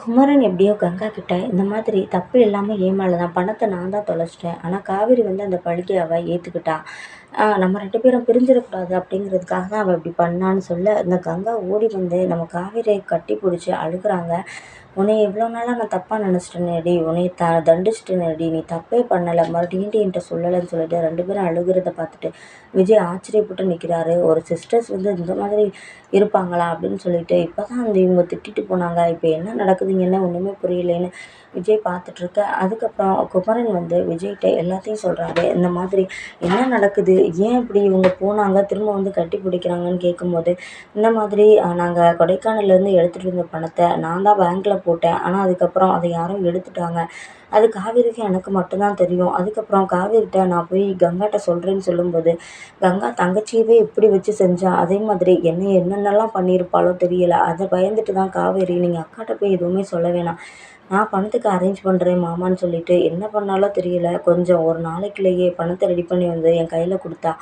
குமரன் எப்படியோ கங்கா கிட்ட இந்த மாதிரி தப்பு எல்லாமே என் தான். பணத்தை நான் தான் தொலைச்சிட்டேன். ஆனால் காவேரி வந்து அந்த பழியை அவள் ஏற்றுக்கிட்டா நம்ம ரெண்டு பேரும் பிரிஞ்சிடக்கூடாது அப்படிங்கிறதுக்காக தான் அவள் இப்படி பண்ணான்னு சொல்ல இந்த கங்கா ஓடி வந்து நம்ம காவேரியை கட்டி பிடிச்சி அழுகுறாங்க. உன்னை எவ்வளோ நாளாக நான் தப்பாக நினச்சிட்டேனேடி உன்னை த தண்டிச்சிட்டேனேடி நீ தப்பே பண்ணலை. மறுபடியும் என்கிட்ட சொல்லலைன்னு சொல்லிட்டு ரெண்டு பேரும் அழுகிறத பார்த்துட்டு விஜய் ஆச்சரியப்பட்டு நிற்கிறாரு ஒரு சிஸ்டர்ஸ் வந்து இந்த மாதிரி இருப்பாங்களா அப்படின்னு சொல்லிட்டு இப்போ தான் அந்த இவங்க திட்டிட்டு போனாங்க. இப்போ என்ன நடக்குதுங்க? என்ன ஒன்றுமே புரியலேன்னு விஜய் பார்த்துட்ருக்க. அதுக்கப்புறம் குமரன் வந்து விஜய்கிட்ட எல்லாத்தையும் சொல்கிறாரு இந்த மாதிரி என்ன நடக்குது? ஏன் இப்படி இவங்க போனாங்க? திரும்ப வந்து கட்டி பிடிக்கிறாங்கன்னு கேட்கும்போது இந்த மாதிரி நாங்கள் கொடைக்கானல்லேருந்து எடுத்துகிட்டு வந்த பணத்தை நான் தான் பேங்க்கில் போட்டேன். ஆனால் அதுக்கப்புறம் அதை யாரும் எடுத்துட்டாங்க. அது காவேரிக்கு எனக்கு மட்டும்தான் தெரியும். அதுக்கப்புறம் காவேரிகிட்ட நான் போய் கங்காட்ட சொல்கிறேன்னு சொல்லும்போது கங்கா தங்கச்சியவே எப்படி வச்சு செஞ்சா அதே மாதிரி என்னை என்னென்னலாம் பண்ணியிருப்பாளோ தெரியல. அதை பயந்துட்டு தான் காவேரி நீங்கள் அக்காட்ட போய் எதுவுமே சொல்ல வேணாம். நான் பணத்துக்கு அரேஞ்ச் பண்ணுறேன் மாமான்னு சொல்லிட்டு என்ன பண்ணாலோ தெரியல. கொஞ்சம் ஒரு நாளைக்குள்ளேயே பணத்தை ரெடி பண்ணி வந்து என் கையில் கொடுத்தா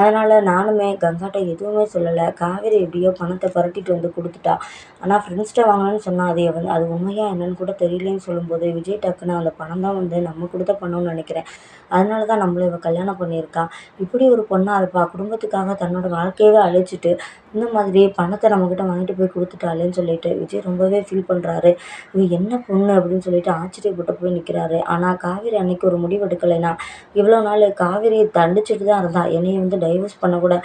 அதனால் நானுமே கங்காட்ட எதுவுமே சொல்லலை. காவேரி எப்படியோ பணத்தை புரட்டிட்டு வந்து கொடுத்துட்டா. ஆனால் ஃப்ரெண்ட்ஸ்கிட்ட வாங்கினேன்னு சொன்னால் அது வந்து அது உண்மையா என்னன்னு கூட தெரியலேன்னு சொல்லும்போது விஜய் டக்குன்னு அந்த பணம் தான் வந்து நம்ம கொடுத்த பணம்னு நினைக்கிறேன். அதனால தான் நம்மளை இவள் கல்யாணம் பண்ணியிருக்கா. இப்படி ஒரு பொண்ணாக இருப்பா. குடும்பத்துக்காக தன்னோட வாழ்க்கையவே அழிச்சிட்டு இந்த மாதிரி பணத்தை நம்மக்கிட்ட வாங்கிட்டு போய் கொடுத்துட்டாளேன்னு சொல்லிட்டு விஜய் ரொம்பவே ஃபீல் பண்ணுறாரு இவ என்ன பொண்ணு அப்படின்னு சொல்லிட்டு ஆச்சரியப்பட்டு போய் நிற்கிறாரு ஆனால் காவேரி அன்னைக்கு ஒரு முடிவு எடுக்கலைன்னா இவ்வளோ நாள் காவேரியை தண்டிச்சிட்டு தான் இருந்தா. என்னைய வந்து டைவர்ஸ் பண்ண கூட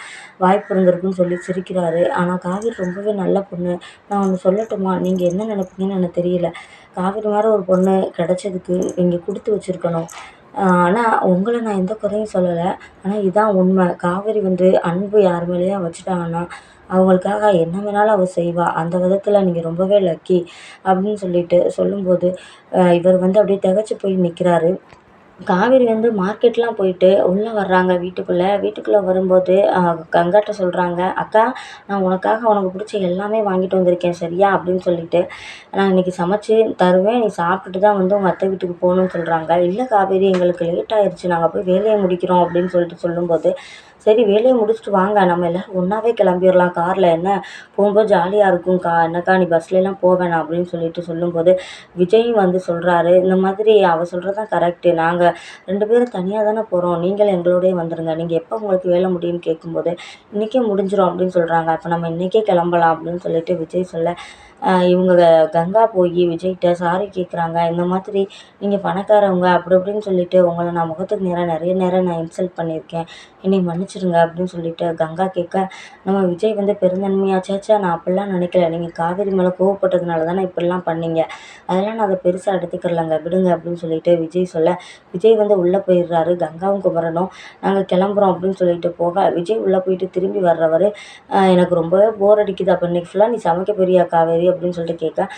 வாய்ப்பு இருந்திருக்குன்னு சொல்லி சிரிக்கிறாரு. ஆனால் காவேரி ரொம்பவே நல்ல பொண்ணு. நான் ஒன்று சொல்லட்டுமா? நீங்கள் என்ன நினைப்பீங்கன்னு எனக்கு தெரியல. காவேரி மாதிரி ஒரு பொண்ணு கிடச்சதுக்கு நீங்கள் கொடுத்து வச்சுருக்கணும். ஆனால் உங்களை நான் எந்த குறையும் சொல்லலை. ஆனால் இதான் உண்மை. காவேரி வந்து அன்பு யார் மேலேயும் வச்சுட்டாங்கன்னா அவங்களுக்காக என்ன வேணாலும் அவள் செய்வாள் அந்த விதத்தில் நீங்கள் ரொம்பவே லக்கி அப்படின்னு சொல்லிட்டு சொல்லும்போது இவர் வந்து அப்படியே திகச்சு போய் நிற்கிறாரு காவேரி வந்து மார்க்கெட்லாம் போயிட்டு உள்ளே வர்றாங்க வீட்டுக்குள்ளே. வீட்டுக்குள்ளே வரும்போது கங்காட்ட சொல்கிறாங்க அக்கா நான் உனக்காக உனக்கு பிடிச்ச எல்லாமே வாங்கிட்டு வந்திருக்கேன் சரியா? அப்படின்னு சொல்லிட்டு நான் இன்றைக்கி சமைச்சு தருவேன். நீ சாப்பிட்டுட்டு தான் வந்து உங்கள் அத்தை வீட்டுக்கு போகணுன்னு சொல்கிறாங்க இல்லை காவேரி எங்களுக்கு லேட் ஆயிடுச்சு நாங்கள் போய் வேலையை முடிக்கிறோம். அப்படின்னு சொல்லிட்டு சொல்லும்போது சரி வேலையை முடிச்சுட்டு வாங்க. நம்ம எல்லோரும் ஒன்றாவே கிளம்பிடலாம். காரில் என்ன? போகும்போது ஜாலியாக இருக்கும்க்கா என்னக்கா நீ பஸ்லலாம் போக வேணாம் அப்படின்னு சொல்லிட்டு சொல்லும்போது விஜயும் வந்து சொல்கிறாரு இந்த மாதிரி அவள் சொல்கிறது தான் கரெக்டு நாங்கள் ரெண்டு பேரும் தனியாக தானே போகிறோம் நீங்களும் எங்களோடயே வந்துடுங்க நீங்கள் எப்போ உங்களுக்கு வேலை முடியும்னு கேட்கும்போது இன்றைக்கே முடிஞ்சிடும் அப்படின்னு சொல்கிறாங்க அப்போ நம்ம இன்றைக்கே கிளம்பலாம் அப்படின்னு சொல்லிட்டு விஜய் சொல்ல இவங்க கங்கா போய் விஜய்கிட்ட சாரி கேட்குறாங்க இந்த மாதிரி நீங்கள் பணக்காரவங்க அப்படி இப்படின்னு சொல்லிட்டு உங்களை நான் முகத்துக்கு நேராக நிறைய நேரம் நான் இன்சல்ட் பண்ணியிருக்கேன். என்னை மன்னிச்சிடுங்க அப்படின்னு சொல்லிட்டு கங்கா கேட்க நம்ம விஜய் வந்து பெருந்தன்மையாக சேச்சா நான் அப்படிலாம் நினைக்கல. நீங்கள் காவேரி மேலே கோவப்பட்டதுனால தானே இப்படிலாம் பண்ணீங்க. அதெல்லாம் நான் அதை பெருசாக எடுத்துக்கிறலங்க. விடுங்க அப்படின்னு சொல்லிட்டு விஜய் சொல்ல விஜய் வந்து உள்ளே போயிடுறாரு. கங்காவும் குமரனும் நாங்கள் கிளம்புறோம் அப்படின்னு சொல்லிட்டு போக விஜய் உள்ளே போயிட்டு திரும்பி வர்றவர் எனக்கு ரொம்பவே போர் அடிக்குது. அப்போ இன்னைக்கு ஃபுல்லாக நீ சமைக்க போறியா காவேரி? அப்படின்னு சொல்லிட்டு கேட்க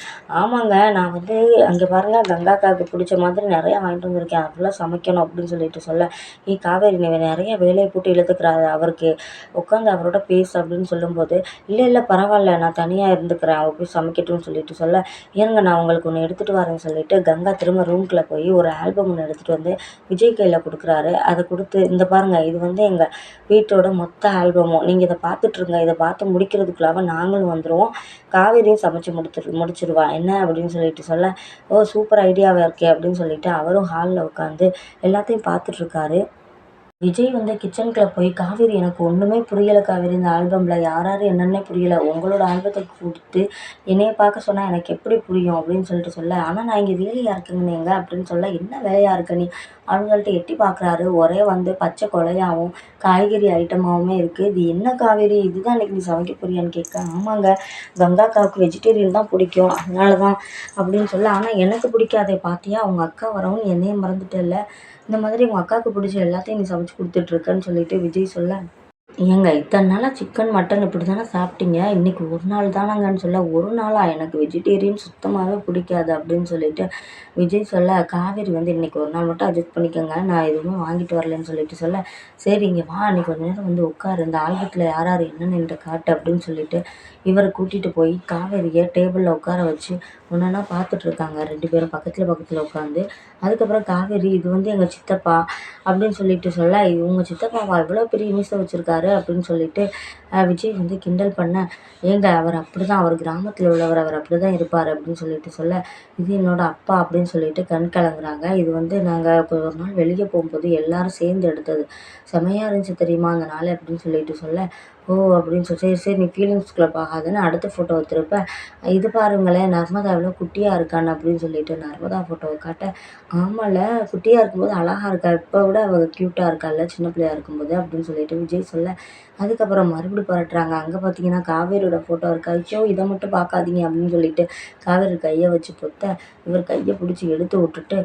ஆமாங்க நான் வந்து அங்கே பாருங்கள் கங்காக்காவுக்கு பிடிச்ச மாதிரி நிறையா வாங்கிட்டு வந்திருக்கேன். அதெல்லாம் சமைக்கணும் அப்படின்னு சொல்லிட்டு சொல்ல நீ காவேரி நிறைய வேலையை போட்டு கூடாது அவருக்கு உட்காந்து அவரோட பேசு அப்படின்னு சொல்லும்போது இல்லை இல்லை பரவாயில்ல நான் தனியாக இருந்துக்கிறேன் அவர் போய் சமைக்கட்டும்னு சொல்லிட்டு சொல்ல ஏங்க நான் உங்களுக்கு ஒன்று எடுத்துகிட்டு வரேன்னு சொல்லிட்டு கங்கா திரும்ப ரூம்குள்ளே போய் ஒரு ஆல்பம் ஒன்று எடுத்துகிட்டு வந்து விஜய் கையில் கொடுக்குறாரு. அதை கொடுத்து இந்த பாருங்கள் இது வந்து எங்கள் வீட்டோட மொத்த ஆல்பமும் நீங்கள் இதை பார்த்துட்ருங்க இதை பார்த்து முடிக்கிறதுக்குள்ளாக நாங்களும் வந்துடுவோம் காவேரியும் சமைச்சு முடிச்சிரு முடிச்சிருவா. என்ன? அப்படின்னு சொல்லிட்டு சொல்ல ஓ சூப்பர் ஐடியாவாக இருக்கே அப்படின்னு சொல்லிட்டு அவரும் ஹாலில் உட்காந்து எல்லாத்தையும் பார்த்துட்ருக்காரு விஜய் வந்து கிச்சனுக்குள்ள போய் காவேரி எனக்கு ஒன்றுமே புரியலை காவேரி இந்த ஆல்பமில். யார் யார் என்னென்னே புரியலை. உங்களோட ஆல்பத்தை கொடுத்து என்னையை பார்க்க சொன்னால் எனக்கு எப்படி புரியும் அப்படின்னு சொல்லிட்டு சொல்ல ஆனால் நான் இங்கே வேலையாக இருக்கேங்க அப்படின்னு சொல்ல என்ன வேலையாக இருக்க நீ? அப்படின்னு சொல்லிட்டு எட்டி பார்க்குறாரு ஒரே வந்து பச்சை கொலையாகவும் காய்கறி ஐட்டமாகவுமே இருக்குது இது என்ன காவேரி? இதுதான் இன்றைக்கி நீ சமைக்க போறியான்னு கேட்க ஆமாங்க கங்காக்காவுக்கு வெஜிடேரியன் தான் பிடிக்கும். அதனால தான் அப்படின்னு சொல்ல ஆனால் எனக்கு பிடிக்காதே பார்த்தியா அவங்க அக்கா வரவும் என்னையும் இல்லை இந்த மாதிரி உங்கள் அக்காவுக்கு பிடிச்ச எல்லாத்தையும் நீ சமைச்சு கொடுத்துட்ருக்கன்னு சொல்லிட்டு விஜய் சொல்ல ஏங்க இத்தனை நாளாக சிக்கன் மட்டன் இப்படி தானே சாப்பிட்டீங்க? இன்றைக்கி ஒரு நாள் தானங்கன்னு சொல்ல ஒரு நாளா? எனக்கு வெஜிடேரியன் சுத்தமாகவே பிடிக்காது அப்படின்னு சொல்லிட்டு விஜய் சொல்ல காவேரி வந்து இன்றைக்கி ஒரு நாள் மட்டும் அட்ஜஸ்ட் பண்ணிக்கோங்க நான் எதுவுமே வாங்கிட்டு வரலன்னு சொல்லிட்டு சொல்ல சரி இங்கே வா இன்னைக்கு கொஞ்ச நேரம் வந்து உட்காரு இந்த ஆல்பத்தில் யார் யார் என்னென்னு காட்டு அப்படின்னு சொல்லிட்டு இவரை கூட்டிகிட்டு போய் காவேரியை டேபிளில் உட்கார வச்சு ஒன்றா பார்த்துட்ருக்காங்க ரெண்டு பேரும் பக்கத்தில் பக்கத்தில் உட்காந்து அதுக்கப்புறம் காவேரி இது வந்து எங்கள் சித்தப்பா அப்படின்னு சொல்லிட்டு சொல்ல இவங்க சித்தப்பாவா இவ்வளோ பெரிய மீசை வச்சுருக்காரு அப்படின்னு சொல்லிட்டு விஜய் வந்து கிண்டல் பண்ண ஏங்க அவர் அப்படி தான் அவர் கிராமத்தில் உள்ளவர் அவர் அப்படி தான் இருப்பார் அப்படின்னு சொல்லிட்டு சொல்ல இது என்னோட அப்பா அப்படின்னு சொல்லிட்டு கண் கலங்குறாங்க. இது வந்து நாங்கள் ஒரு நாள் வெளியே போகும்போது எல்லாரும் சேர்ந்து எடுத்தது. செமையாக இருந்துச்சு தெரியுமா அந்த நாள் அப்படின்னு சொல்லிட்டு சொல்ல ஓ அப்படின்னு சொல்லி சரி சரி நீ ஃபீலிங்ஸ்குள்ளே போகாதன்னு அடுத்த ஃபோட்டோ திருப்ப இது பாருங்களேன் நர்மதா எவ்வளோ குட்டியாக இருக்கான்னு அப்படின்னு சொல்லிட்டு நர்மதா ஃபோட்டோவை காட்ட ஆமாம்ல குட்டியாக இருக்கும்போது அழகாக இருக்கா? இப்போ விட அவள் க்யூட்டாக இருக்கால்ல சின்ன பிள்ளையாக இருக்கும்போது அப்படின்னு சொல்லிட்டு விஜய் சொல்ல. அதுக்கப்புறம் மறுபடி பரட்டுறாங்க. அங்கே பார்த்தீங்கன்னா காவேரியோட ஃபோட்டோ இருக்கா. ஐயோ இதை மட்டும் பார்க்காதீங்க அப்படின்னு சொல்லிட்டு காவேரி கையை வச்சு பொத்த இவர் கையை பிடிச்சி எடுத்து விட்டுட்டு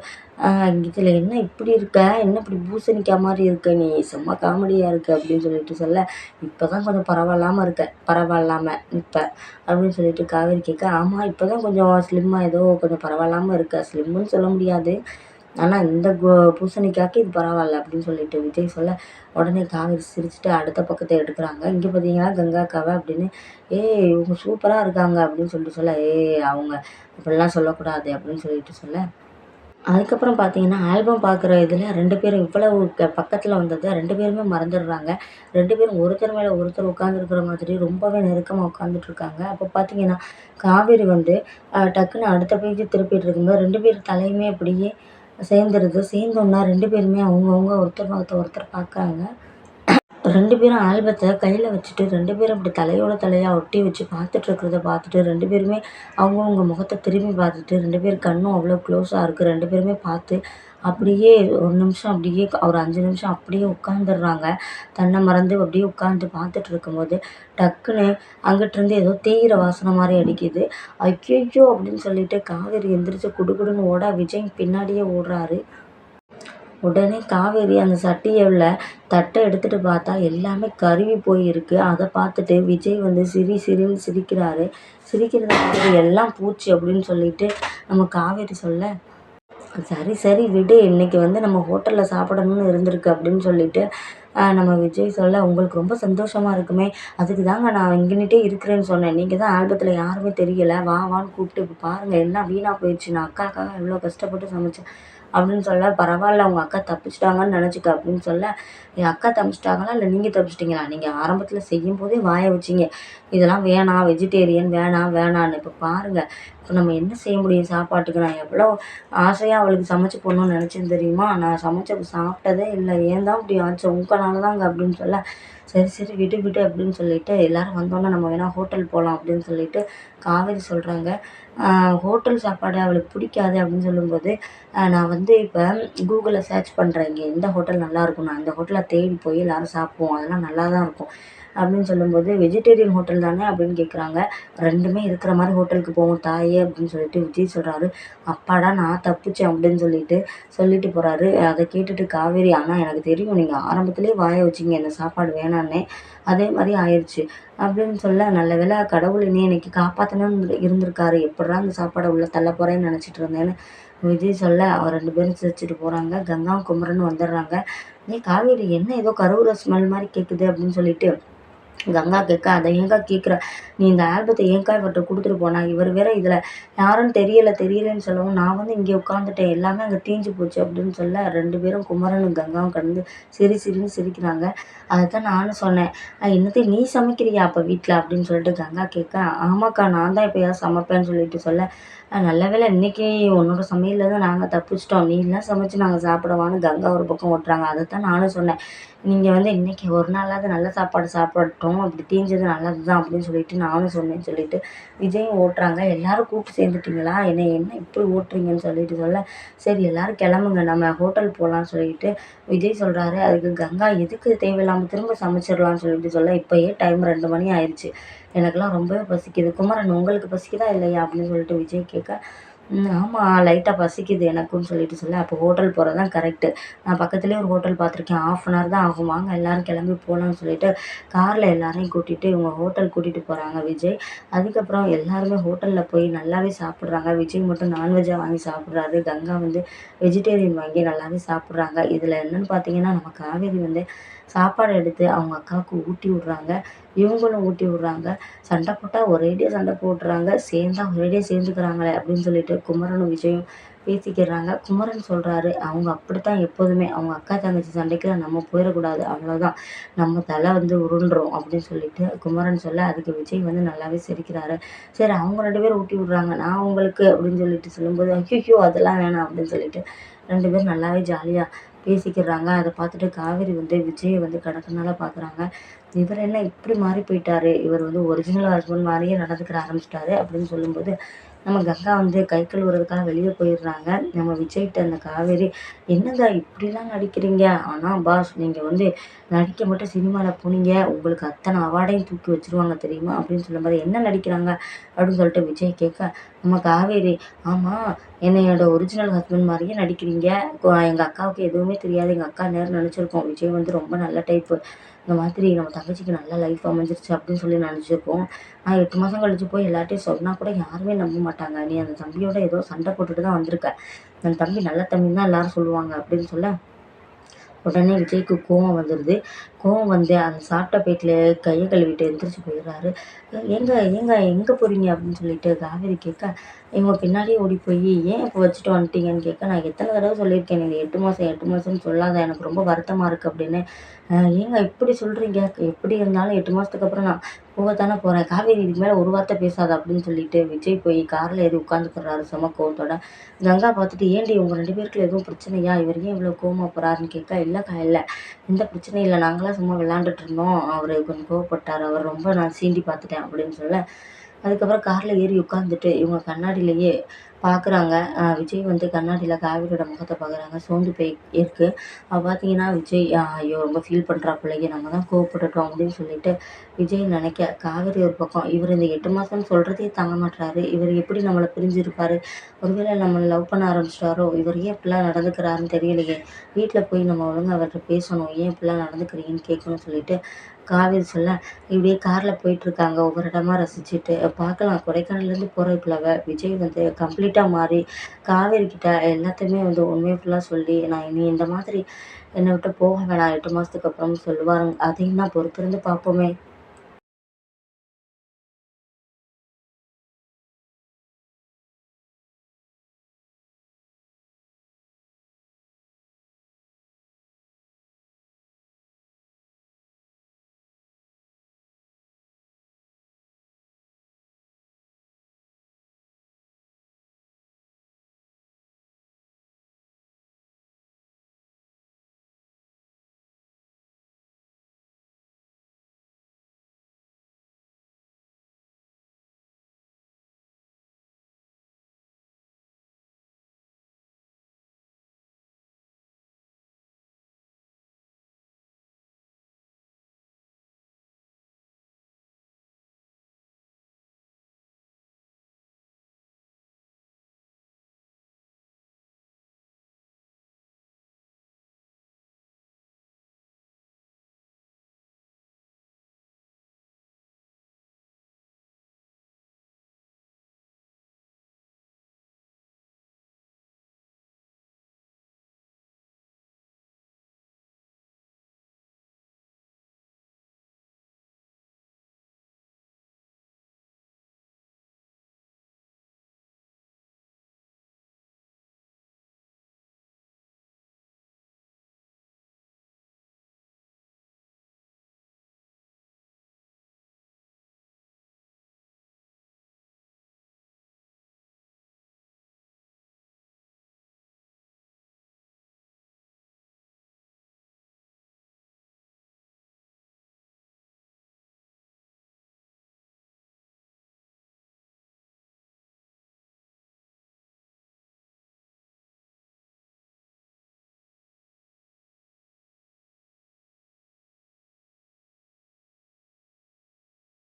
இதில் என்ன இப்படி இருக்க? என்ன இப்படி பூசணிக்காய் மாதிரி இருக்க? நீ செம்ம காமெடியாக இருக்க? அப்படின்னு சொல்லிட்டு சொல்ல இப்போ தான் கொஞ்சம் பரவாயில்லாமல் இருக்க. பரவாயில்லாமல் இப்போ அப்படின்னு சொல்லிட்டு காவேரி கேட்க ஆமாம் இப்போ தான் கொஞ்சம் ஸ்லிம்மாக ஏதோ கொஞ்சம் பரவாயில்லாமல் இருக்க. ஸ்லிம்முன்னு சொல்ல முடியாது. ஆனால் இந்த கோ பூசணிக்காய்க்கு இது பரவாயில்ல அப்படின்னு சொல்லிட்டு விஜய் சொல்ல உடனே காவேரி சிரிச்சுட்டு அடுத்த பக்கத்தை எடுக்கிறாங்க. இங்கே பார்த்தீங்கன்னா கங்காக்காவை அப்படின்னு. ஏய் இவங்க சூப்பராக இருக்காங்க அப்படின்னு சொல்லிட்டு சொல்ல ஏய் அவங்க இப்படிலாம் சொல்லக்கூடாது அப்படின்னு சொல்லிட்டு சொல்ல அதுக்கப்புறம் பார்த்தீங்கன்னா ஆல்பம் பார்க்குற இதில் ரெண்டு பேரும் இவ்வளவு க பக்கத்தில் வந்ததை ரெண்டு பேருமே மறந்துடுறாங்க. ரெண்டு பேரும் ஒருத்தர் மேலே ஒருத்தர் உட்காந்துருக்குற மாதிரி ரொம்பவே நெருக்கமாக உட்காந்துட்ருக்காங்க அப்போ பார்த்தீங்கன்னா காவேரி வந்து டக்குன்னு அடுத்த பேஜ் திருப்பிட்டு இருக்கும்போது ரெண்டு பேர் தலையுமே அப்படியே சேர்ந்துருது. சேர்ந்தோன்னா ரெண்டு பேருமே அவங்கவுங்க ஒருத்தர் ஒருத்தர் ஒருத்தர் பார்க்குறாங்க ரெண்டு பேரும் ஆல்பத்தை கையில் வச்சுட்டு ரெண்டு பேரும் அப்படி தலையோட தலையாக ஒட்டி வச்சு பார்த்துட்ருக்கிறத பார்த்துட்டு ரெண்டு பேருமே அவங்கவுங்க முகத்தை திரும்பி பார்த்துட்டு ரெண்டு பேர் கண்ணும் அவ்வளோ க்ளோஸாக இருக்குது ரெண்டு பேருமே பார்த்து அப்படியே ஒரு நிமிஷம் அப்படியே ஒரு அஞ்சு நிமிஷம் அப்படியே உட்காந்துடுறாங்க தன்னை மறந்து அப்படியே உட்காந்து பார்த்துட்டு இருக்கும்போது டக்குன்னு அங்கிட்டிருந்து ஏதோ தேயிற வாசனை மாதிரி அடிக்குது. ஐயோ அப்படின்னு சொல்லிட்டு காவேரி எந்திரிச்சு குடுகுடுன்னு ஓட விஜய் பின்னாடியே ஓடுறாரு. உடனே காவேரி அந்த சட்டியை உள்ள தட்டை எடுத்துகிட்டு பார்த்தா எல்லாமே கருகி போயிருக்கு. அதை பார்த்துட்டு விஜய் வந்து சிரி சிரின்னு சிரிக்கிறாரு. சிரிக்கிறத பார்த்துட்டு எல்லாம் பூச்சி அப்படின்னு சொல்லிட்டு நம்ம காவேரி சொல்ல சரி சரி விடு. இன்னைக்கு வந்து நம்ம ஹோட்டலில் சாப்பிடணும்னு இருந்திருக்கு அப்படின்னு சொல்லிட்டு நம்ம விஜய் சொல்ல உங்களுக்கு ரொம்ப சந்தோஷமாக இருக்குமே. அதுக்கு தாங்க நான் இங்கேனிட்டே இருக்கிறேன்னு சொன்னேன். நீங்கள் தான் ஆல்பத்தில் யாருமே தெரியலை. வா வான்னு கூப்பிட்டு இப்போ பாருங்கள் எல்லாம் வீணாக போயிடுச்சு நான் அக்காக்காக எவ்வளோ கஷ்டப்பட்டு சமைச்சேன் அப்படின்னு சொல்ல பரவாயில்ல உங்கள் அக்கா தப்பிச்சிட்டாங்கன்னு நினச்சிக்க அப்படின்னு சொல்ல என் அக்கா தப்பிச்சிட்டாங்களா? இல்லை நீங்கள் தப்பிச்சிட்டிங்களா? நீங்கள் ஆரம்பத்தில் செய்யும் போதே வாய வச்சிங்க. இதெல்லாம் வேணாம் வெஜிடேரியன் வேணாம் வேணான்னு இப்போ பாருங்கள் இப்போ நம்ம என்ன செய்ய முடியும் சாப்பாட்டுக்கு? நான் எவ்வளோ ஆசையாக அவளுக்கு சமைச்சு போடணும்னு நினச்சேன் தெரியுமா? நான் சமைச்ச சாப்பிட்டதே இல்லை. ஏன் தான் இப்படி ஆச்சு? உங்களால தாங்க அப்படின்னு சொல்ல. சரி சரி விட்டு விட்டு அப்படின்னு சொல்லிட்டு எல்லோரும் வந்தோன்னே நம்ம வேணால் ஹோட்டல் போகலாம் அப்படின்னு சொல்லிட்டு காவேரி சொல்கிறாங்க ஹோட்டல் சாப்பாடு அவளுக்கு பிடிக்காது அப்படின்னு சொல்லும்போது நான் வந்து இப்போ கூகுளில் சர்ச் பண்ணுறேன் இங்கே எந்த ஹோட்டல் நல்லாயிருக்கும் நான் அந்த ஹோட்டலில் தேடி போய் எல்லோரும் சாப்பிடுவோம். அதெல்லாம் நல்லா தான் இருக்கும். அப்படின்னு சொல்லும்போது வெஜிடேரியன் ஹோட்டல் தானே? அப்படின்னு கேட்குறாங்க ரெண்டுமே இருக்கிற மாதிரி ஹோட்டலுக்கு போவோம் தாயே அப்படின்னு சொல்லிட்டு விஜய் சொல்கிறாரு அப்பாடா நான் தப்பிச்சேன் அப்படின்னு சொல்லிட்டு சொல்லிட்டு போகிறாரு அதை கேட்டுட்டு காவேரி ஆனால் எனக்கு தெரியும். நீங்கள் ஆரம்பத்துலேயே வாய வச்சிங்க. இந்த சாப்பாடு வேணான்னே. அதே மாதிரி ஆயிடுச்சு அப்படின்னு சொல்ல நல்ல வேலை கடவுள் இனி இன்னைக்கு காப்பாற்றணும்னு இருந்திருக்காரு. எப்படா அந்த சாப்பாடை உள்ளே தள்ள போகிறேன்னு நினச்சிட்டு இருந்தேன்னு. விஜய் சொல்ல அவர் ரெண்டு பேரும் சிரிச்சிட்டு போகிறாங்க கங்கா குமரன் வந்துடுறாங்க. ஏ காவேரி என்ன ஏதோ கருவுற ஸ்மெல் மாதிரி கேட்குது அப்படின்னு சொல்லிட்டு கங்கா கேட்க அதை ஏங்கா கேட்குற? நீ இந்த ஆல்பத்தை ஏங்கா இவர்கிட்ட கொடுத்துட்டு போனா? இவர் வேற இதில் யாருன்னு தெரியல தெரியலன்னு சொல்லவும் நான் வந்து இங்கே உட்காந்துட்டேன் எல்லாமே அங்கே தீஞ்சு போச்சு அப்படின்னு சொல்ல ரெண்டு பேரும் குமரனும் கங்காவும் கடந்து சிரி சிரின்னு சிரிக்கிறாங்க. அதை தான் நானும் சொன்னேன். என்னத்தையும் நீ சமைக்கிறியா அப்போ வீட்டில் அப்படின்னு சொல்லிட்டு கங்கா கேட்க ஆமாக்கா நான் தான் எப்போயாவது சமைப்பேன்னு சொல்லிட்டு சொல்ல நல்ல வேலை இன்றைக்கி உன்னோட சமையலில் தான் நாங்கள் தப்பிச்சிட்டோம். நீ எல்லாம் சமைச்சு நாங்கள் சாப்பிடவான்னு கங்கா ஒரு பக்கம் ஓட்டுறாங்க. அதை தான் நானும் சொன்னேன். நீங்கள் வந்து இன்றைக்கி ஒரு நாளாவது நல்ல சாப்பாடு சாப்பிடட்டும் அப்படி தீஞ்சது நல்லது தான் அப்படின்னு சொல்லிட்டு நானும் சொன்னேன்னு சொல்லிட்டு விஜயும் ஓட்டுறாங்க. எல்லோரும் கூப்பிட்டு சேர்ந்துட்டிங்களா? என்ன என்ன இப்படி ஓட்டுறீங்கன்னு சொல்லிட்டு சொல்ல சரி எல்லோரும் கிளம்புங்க நம்ம ஹோட்டல் போகலான்னு சொல்லிட்டு விஜய் சொல்கிறாரு அதுக்கு கங்கா எதுக்கு தேவையில்லாமல் திரும்ப சமைச்சிடலான்னு சொல்லிட்டு சொல்ல இப்போயே டைம் ரெண்டு மணி ஆயிடுச்சு எனக்கெல்லாம் ரொம்பவே பசிக்குது. குமரன் உங்களுக்கு பசிக்குதா இல்லையா? அப்படின்னு சொல்லிட்டு விஜய் கேட்க ஆமாம் லைட்டாக பசிக்குது எனக்குன்னு சொல்லிட்டு சொல்ல அப்போ ஹோட்டல் போகிறது தான் கரெக்டு நான் பக்கத்துலேயே ஒரு ஹோட்டல் பார்த்துருக்கேன். ஆஃப் அன் ஹவர் தான் ஆகும். வாங்க எல்லோரும் கிளம்பி போகலான்னு சொல்லிட்டு காரில் எல்லாரையும் கூட்டிகிட்டு இவங்க ஹோட்டல் கூட்டிகிட்டு போகிறாங்க விஜய். அதுக்கப்புறம் எல்லாருமே ஹோட்டலில் போய் நல்லாவே சாப்பிட்றாங்க. விஜய் மட்டும் நான்வெஜ்ஜாக வாங்கி சாப்பிட்றாரு. கங்கா வந்து வெஜிடேரியன் வாங்கி நல்லாவே சாப்பிட்றாங்க. இதில் என்னென்னு பார்த்தீங்கன்னா நம்ம காவேரி வந்து சாப்பாடு எடுத்து அவங்க அக்காவுக்கு ஊட்டி விட்றாங்க. இவங்களும் ஊட்டி விட்றாங்க. சண்டை போட்டால் ஒரேடியாக சண்டை போட்டுறாங்க. சேர்ந்தா ஒரேடியாக சேர்ந்துக்கிறாங்களே அப்படின்னு சொல்லிட்டு குமரனும் விஜயும் பேசிக்கிறாங்க. குமரன் சொல்கிறாரு அவங்க அப்படித்தான் எப்போதுமே. அவங்க அக்கா தங்கச்சி சண்டைக்கு நம்ம போயிடக்கூடாது. அவ்வளோதான் நம்ம தலை வந்து உருண்டுரும். அப்படின்னு சொல்லிட்டு குமரன் சொல்ல அதுக்கு விஜய் வந்து நல்லாவே சிரிக்கிறாரு. சரி அவங்க ரெண்டு பேரும் ஊட்டி விட்றாங்க. நான் அவங்களுக்கு அப்படின்னு சொல்லிட்டு சொல்லும்போது ஐயோ அதெல்லாம் வேணாம். அப்படின்னு சொல்லிட்டு ரெண்டு பேரும் நல்லாவே ஜாலியாக பேசிக்கிறாங்க. அதை பார்த்துட்டு காவேரி வந்து விஜயை வந்து கடக்கனால பார்க்குறாங்க இவர் என்ன இப்படி மாறி போயிட்டாரு? இவர் வந்து ஒரிஜினல் ஹஸ்பண்ட் மாதிரியே நடந்துக்கிற ஆரம்பிச்சிட்டாரு அப்படின்னு சொல்லும்போது நம்ம கங்கா வந்து கை கழுவுறதுக்காக வெளியே போயிடுறாங்க. நம்ம விஜய்கிட்ட அந்த காவேரி என்னங்க இப்படிலாம் நடிக்கிறீங்க? ஆனால் பாஸ் நீங்கள் வந்து நடிக்க மட்டும் சினிமாவில் போனீங்க. உங்களுக்கு அத்தனை அவார்டையும் தூக்கி வச்சுருவாங்க தெரியுமா? அப்படின்னு சொல்லும்போது என்ன நடிக்கிறாங்க? அப்படின்னு சொல்லிட்டு விஜய் கேட்க நம்ம காவேரி ஆமாம் என்னையோட ஒரிஜினல் ஹஸ்பண்ட் மாதிரியே நடிக்கிறீங்க. எங்கள் அக்காவுக்கு எதுவுமே தெரியாது. எங்கள் அக்கா நேரம் நினச்சிருக்கோம் விஜய் வந்து ரொம்ப நல்ல டைப்பு இந்த மாதிரி நம்ம தங்கச்சிக்கு நல்ல லைஃப் அமைஞ்சிருச்சு அப்படின்னு சொல்லி நினச்சிருப்போம். ஆனால் எட்டு மாதம் கழிச்சு போய் எல்லார்ட்டையும் சொன்னால் கூட யாருமே நம்ப மாட்டாங்க. நீ அந்த தம்பியோட ஏதோ சண்டை போட்டுட்டு தான் வந்திருக்க. அந்த தம்பி நல்ல தம்பின்னு தான் எல்லாரும் சொல்லுவாங்க அப்படின்னு சொல்ல உடனே விஜய்க்கு கோவம் வந்துடுது கோவம் வந்து அந்த சாப்பிட்ட பேட்டில் கையை கழுவிட்டு எந்திரிச்சு போயிடுறாரு. எங்கே ஏங்க எங்கே போகிறீங்க அப்படின்னு சொல்லிட்டு காவேரி கேட்க இவங்க பின்னாடியே ஓடி போய் ஏன் இப்போ வச்சுட்டு வந்துட்டீங்கன்னு கேட்க நான் எத்தனை தடவை சொல்லியிருக்கேன் நீங்கள் எட்டு மாதம் எட்டு மாதம்னு சொல்லாத எனக்கு ரொம்ப வருத்தமாக இருக்குது அப்படின்னு. ஏங்க இப்படி சொல்கிறீங்க எப்படி இருந்தாலும் எட்டு மாதத்துக்கு அப்புறம் நான் போகத்தானே போகிறேன் காவேரி இதுக்கு மேலே ஒரு வார்த்தை பேசாத அப்படின்னு சொல்லிட்டு விஜய் போய் காரில் ஏறி உட்காந்துக்கிறாரு செம கோவத்தோட கங்கா பார்த்துட்டு ஏண்டி உங்கள் ரெண்டு பேருக்குள்ள எதுவும் பிரச்சனையா? இவர் ஏன் இவ்வளோ கோவமாக போகிறாருன்னு கேட்க இல்லைக்கா இல்லை. எந்த பிரச்சனையும் இல்லை. நாங்களாம் சும்மா விளாண்டுட்டு இருந்தோம். அவர் கொஞ்சம் கோவப்பட்டார். அவர் ரொம்ப நான் சீண்டி பார்த்துட்டேன் அப்படின்னு சொல்ல அதுக்கப்புறம் காரில் ஏறி உட்காந்துட்டு இவங்க கண்ணாடியிலேயே பார்க்குறாங்க விஜய் வந்து கண்ணாடியில் காவேரியோட முகத்தை பார்க்குறாங்க சோர்ந்து போய் இருக்குது அவள் பார்த்தீங்கன்னா விஜய் ஐயோ ரொம்ப ஃபீல் பண்ணுறா பிள்ளைங்க நம்ம தான் கோவப்பட்டுட்டோம் அப்படின்னு சொல்லிட்டு விஜய் நினைக்க காவேரி ஒரு பக்கம் இவர் இந்த எட்டு மாதம்னு சொல்கிறதே தாங்க மாட்டுறாரு இவர் எப்படி நம்மளை பிரிஞ்சிருப்பார்? ஒருவேளை நம்மளை லவ் பண்ண ஆரம்பிச்சிட்டாரோ? இவர் ஏன் இப்படிலாம் நடந்துக்கிறாருன்னு தெரியலையே. வீட்டில் போய் நம்ம ஒழுங்காக அவர்கிட்ட பேசணும். ஏன் இப்படிலாம் நடந்துக்கிறீங்கன்னு கேட்கணும்னு சொல்லிட்டு காவேரி சொல்ல இப்படியே காரில் போயிட்டுருக்காங்க. ஒவ்வொரு இடமா ரசிச்சுட்டு பார்க்கலாம். கொடைக்கானல்லேருந்து போகிற போகிறதுக்குள்ளவ விஜய் வந்து கம்ப்ளீட்டாக மாறி காவேரி கிட்ட எல்லாத்தையுமே வந்து உண்மையை ஃபுல்லாக சொல்லி நான் இனி இந்த மாதிரி என்னை விட்டு போக வேணாம். எட்டு மாதத்துக்கு அப்புறம் சொல்லுவாருங்க அதையும் நான் பொறுத்திருந்து பார்ப்போமே.